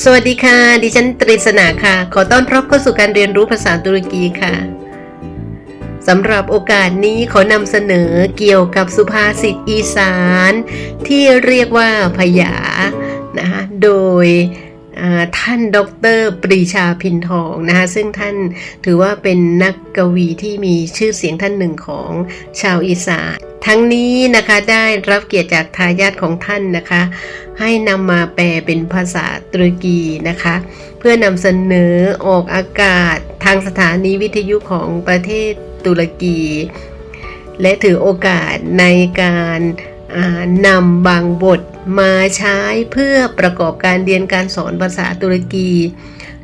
สวัสดีค่ะ ดิฉันตริศนาค่ะ ขอต้อนรับเข้าสู่การเรียนรู้ภาษาตุรกีค่ะสำหรับโอกาสนี้ขอนำเสนอเกี่ยวกับสุภาษิตอีสาน ที่เรียกว่าพยานะคะโดยอ่าท่านดรปรีชาพินทองนะคะซึ่งท่านถือว่าเป็นนักกวีที่มีชื่อเสียงท่านหนึ่งของชาวอีสาน ทั้งนี้นะคะได้รับเกียรติจากทายาทของท่านนะคะ ให้นำมาแปลเป็นภาษาตุรกีนะคะ เพื่อนำเสนอออกอากาศทางสถานีวิทยุของประเทศตุรกี และถือโอกาสในการนำบางบทมาใช้เพื่อประกอบการเรียนการสอนภาษาตุรกี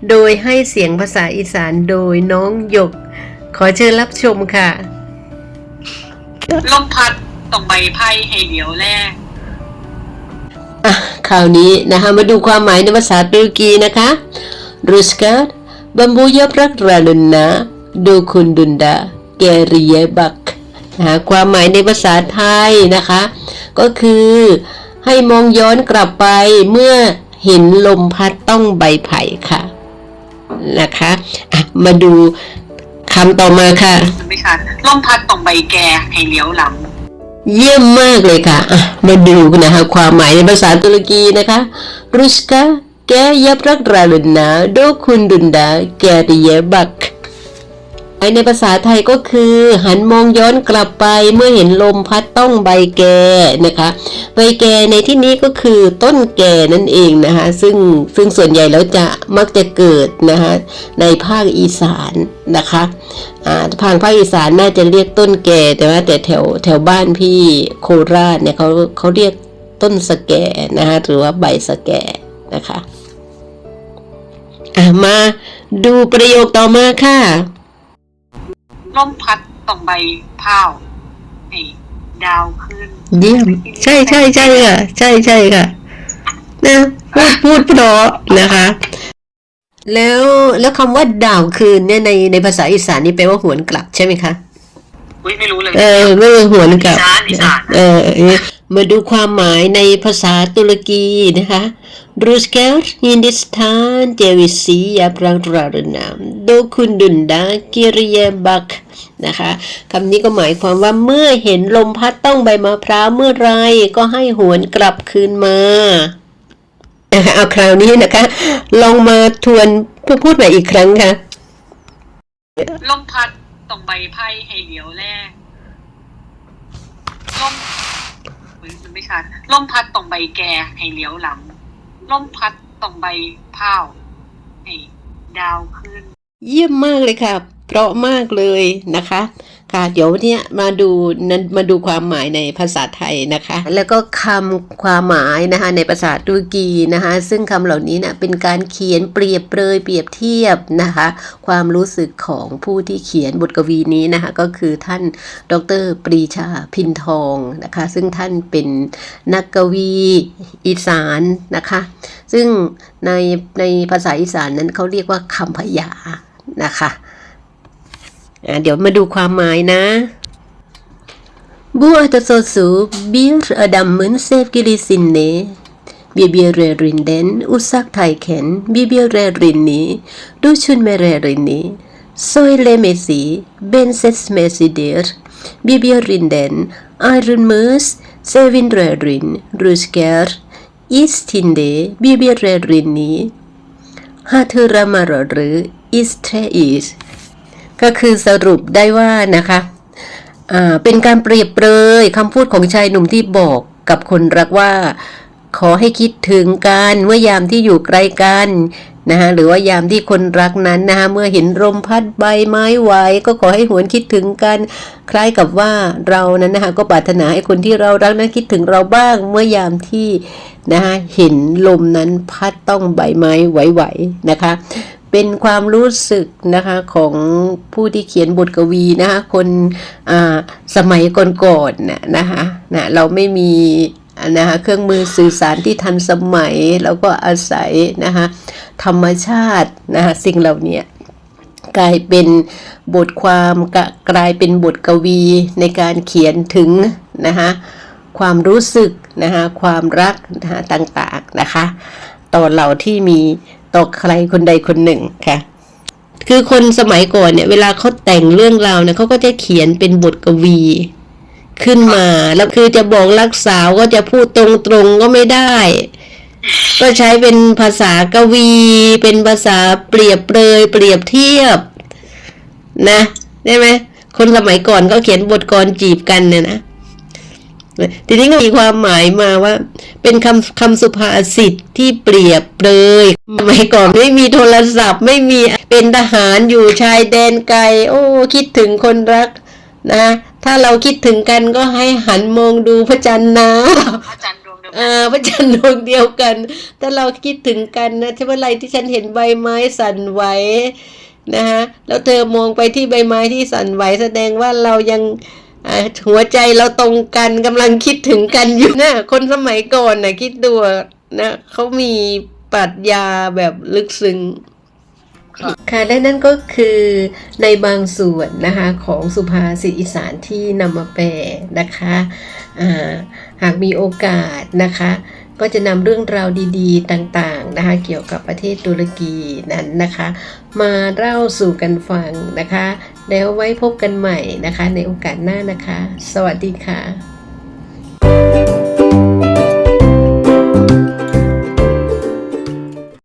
โดยให้เสียงภาษาอีสานโดยน้องหยก ขอเชิญรับชมค่ะ ลมพัดตรงใบไพ่ให้เหลียวแรกอะคราวนี้นะคะมาดูความหมายในภาษาตุรกีนะคะ Ruskar bambuya prakralunna dokundunda geriyebak นะคะความหมายในภาษาไทยนะคะ ก็คือให้มองย้อนกลับไปเมื่อเห็นลมพัดต้องใบไผ่ค่ะนะคะะมาดู คำต่อมาค่ะมันไม่ชัดลมพัดตรงใบแกให้เลี้ยวหลัง เยี่ยมมากเลยค่ะอะ มาดูนะคะความหมายในภาษาตุรกีนะคะ Ruska g e y a p r a k r a l u n a do kundunda g e r y e b a k ในภาษาไทยก็คือ หันมองย้อนกลับไปเมื่อเห็นลมพัดต้องใบแกนะคะ ใบแกในที่นี้ก็คือต้นแกนั่นเองนะคะ ซึ่งซึ่งส่วนใหญ่แล้วจะมักจะเกิดนะคะในภาคอีสานนะคะอ่าทางภาคอีสานน่าจะเรียกต้นแกแต่ว่าแต่แถวแถวบ้านพี่โคราชเนี่ยเขาเขาเรียกต้นสแกนะคะหรือว่าใบสแกนะคะะมาดูประโยคต่อมาค่ะ ลมพัดตรงใบเผาให้ดาวขึ้น เยี่ยม ใช่ใช่ใช่ค่ะ ใช่ใช่ค่ะนะพูดพูดเพราะนะคะ แล้วแล้วคำว่าดาวคืนเนี่ยในในภาษาอีสานนี่แปลว่าหวนกลับใช่ไหมคะ อุ้ยไม่รู้เลย เออไม่ใช่หวนกลับอีสานอีสานเออ มาดูความหมายในภาษาตุรกีนะคะ Rusker Hindistan Devisi Yaprararana Dokundunda Kiriyebak นะคะคำนี้ก็หมายความว่าเมื่อเห็นลมพัดต้องใบมะพร้าวเมื่อไรก็ให้หวนกลับคืนมาเอาคราวนี้นะคะ ลองมาทวนพูดพูดใหม่อีกครั้งค่ะ ลมพัดตรงใบไพ่ให้เลี้ยวแรกลม อุ้นมันไม่ชัดลมพัดตรงใบแกให้เลี้ยวหลังลมพัดตรงใบเผาให้ดาวขึ้น เยี่ยมมากเลยครับ เพราะมากเลยนะคะค่ะเดี๋ยวเนี่ยมาดูนั้นมาดูความหมายในภาษาไทยนะคะ แล้วก็คำความหมายนะคะในภาษาตุรกีนะคะ ซึ่งคำเหล่านี้นะเป็นการเขียนเปรียบเปรยเปรียบเทียบนะคะ ความรู้สึกของผู้ที่เขียนบทกวีนี้นะคะก็คือท่านดรปรีชาพินทองนะคะ ซึ่งท่านเป็นนักกวีอีสานนะคะ ซึ่งในในภาษาอีสานนั้นเขาเรียกว่าคำพยานะคะ เดี๋ยวมาดูความหมายนะ Bu atasosu bir adamın sevgilisine birbirlerinden uzaktayken birbirlerini düşünmelerini söylemesi benzesmesidir. Birbirinden ayrılmış sevinlerin rüzgar istinde birbirlerini hatırlamaları isteyiz ก็คือสรุปได้ว่านะคะเป็นการเปรียบเปรยคำพูดของชายหนุ่มที่บอกกับคนรักว่า ขอให้คิดถึงกันเมื่อยามที่อยู่ไกลกันนะคะหรือว่ายามที่คนรักนั้นนะคะเมื่อเห็นลมพัดใบไม้ไหวก็ขอให้หวนคิดถึงกัน คล้ายกับว่าเรานั้นนะคะก็ปรารถนาให้คนที่เรารักนั้นคิดถึงเราบ้าง เมื่อยามที่นะคะเห็นลมนั้นพัดต้องใบไม้ไหวๆนะคะ เป็นความรู้สึกนะคะของผู้ที่เขียนบทกวีนะคะคนสมัยก่อนๆน่ะนะคะนะเราไม่มีนะคะเครื่องมือสื่อสารที่ทันสมัยเราก็อาศัยนะคะธรรมชาตินะคะสิ่งเหล่านี้กลายเป็นบทความกกลายเป็นบทกวีในการเขียนถึงนะคะความรู้สึกนะคะความรักนะคะต่างๆนะคะต่อเราที่มี ต่อใครคนใดคนหนึ่งค่ะ คือคนสมัยก่อนเนี่ย เวลาเขาแต่งเรื่องราวเนี่ยเขาก็จะเขียนเป็นบทกวีขึ้นมาแล้วคือจะบอกรักสาวก็จะพูดตรงๆก็ไม่ได้ ก็ใช้เป็นภาษากวี เป็นภาษาเปรียบเปรย เปรียบเทียบ นะ ได้ไหมคนสมัยก่อนก็เขียนบทกรจีบกันเนี่ยนะ ทีนี้ก็มีความหมายมาว่า เป็นคำคำสุภาษิตที่เปรียบเปรยสมัยก่อนไม่มีโทรศัพท์ไม่มีเป็นทหารอยู่ชายแดนไกล โอ้ คิดถึงคนรักนะถ้าเราคิดถึงกันก็ให้หันมองดูพระจันทร์นะพระจันทร์ดวงเดียวเออพระจันทร์ดวงเดียวกัน ถ้าเราคิดถึงกันนะที่เมื่อไรที่ฉันเห็นใบไม้สั่นไหวนะฮะแล้วเธอมองไปที่ใบไม้ที่สั่นไหวแสดงว่าเรายังอ่า หัวใจเราตรงกันกำลังคิดถึงกันอยู่นะคนสมัยก่อนนะคิดดูอะนะเขามีปรัชญาแบบลึกซึ้งค่ะและนั่นก็คือในบางส่วนนะคะของสุภาษิตอีสานที่นำมาแปลนะคะอ่าหากมีโอกาสนะคะ ก็จะนำเรื่องราวดีๆต่างๆนะคะเกี่ยวกับประเทศตุรกีนั้นนะคะ มาเล่าสู่กันฟังนะคะ แล้วไว้พบกันใหม่นะคะ ในโอกาสหน้านะคะ สวัสดีค่ะ